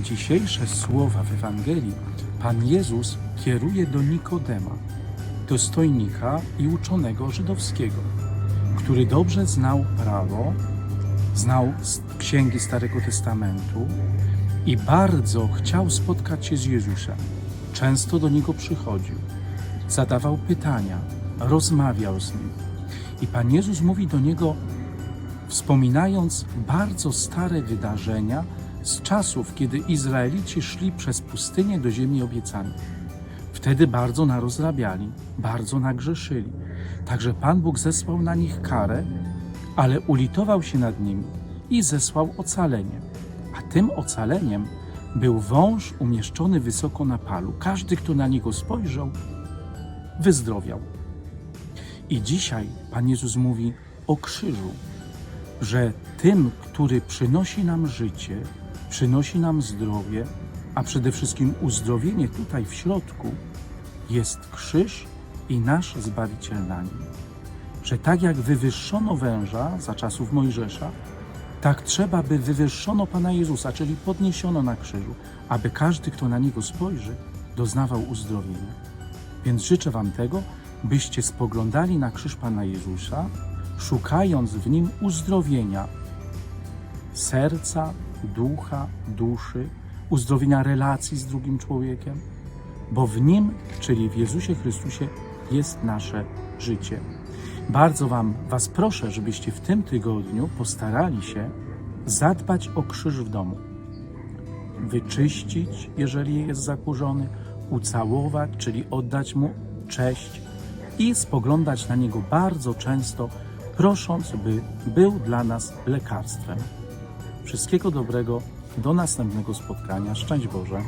Dzisiejsze słowa w Ewangelii Pan Jezus kieruje do Nikodema, dostojnika i uczonego żydowskiego, który dobrze znał prawo, znał księgi Starego Testamentu i bardzo chciał spotkać się z Jezusem. Często do niego przychodził, zadawał pytania, rozmawiał z nim. I Pan Jezus mówi do niego, wspominając bardzo stare wydarzenia z czasów, kiedy Izraelici szli przez pustynię do ziemi obiecanej. Wtedy bardzo narozrabiali, bardzo nagrzeszyli. Także Pan Bóg zesłał na nich karę, ale ulitował się nad nimi i zesłał ocalenie. A tym ocaleniem był wąż umieszczony wysoko na palu. Każdy, kto na niego spojrzał, wyzdrowiał. I dzisiaj Pan Jezus mówi o krzyżu, że tym, który przynosi nam życie, przynosi nam zdrowie, a przede wszystkim uzdrowienie tutaj w środku, jest krzyż i nasz Zbawiciel na nim. Że tak jak wywyższono węża za czasów Mojżesza, tak trzeba, by wywyższono Pana Jezusa, czyli podniesiono na krzyżu, aby każdy, kto na Niego spojrzy, doznawał uzdrowienia. Więc życzę Wam tego, byście spoglądali na krzyż Pana Jezusa, szukając w nim uzdrowienia serca, ducha, duszy, uzdrowienia relacji z drugim człowiekiem, bo w nim, czyli w Jezusie Chrystusie, jest nasze życie. Bardzo wam, Was proszę, żebyście w tym tygodniu postarali się zadbać o krzyż w domu. Wyczyścić, jeżeli jest zakurzony, ucałować, czyli oddać mu cześć i spoglądać na niego bardzo często, prosząc, by był dla nas lekarstwem. Wszystkiego dobrego, do następnego spotkania. Szczęść Boże.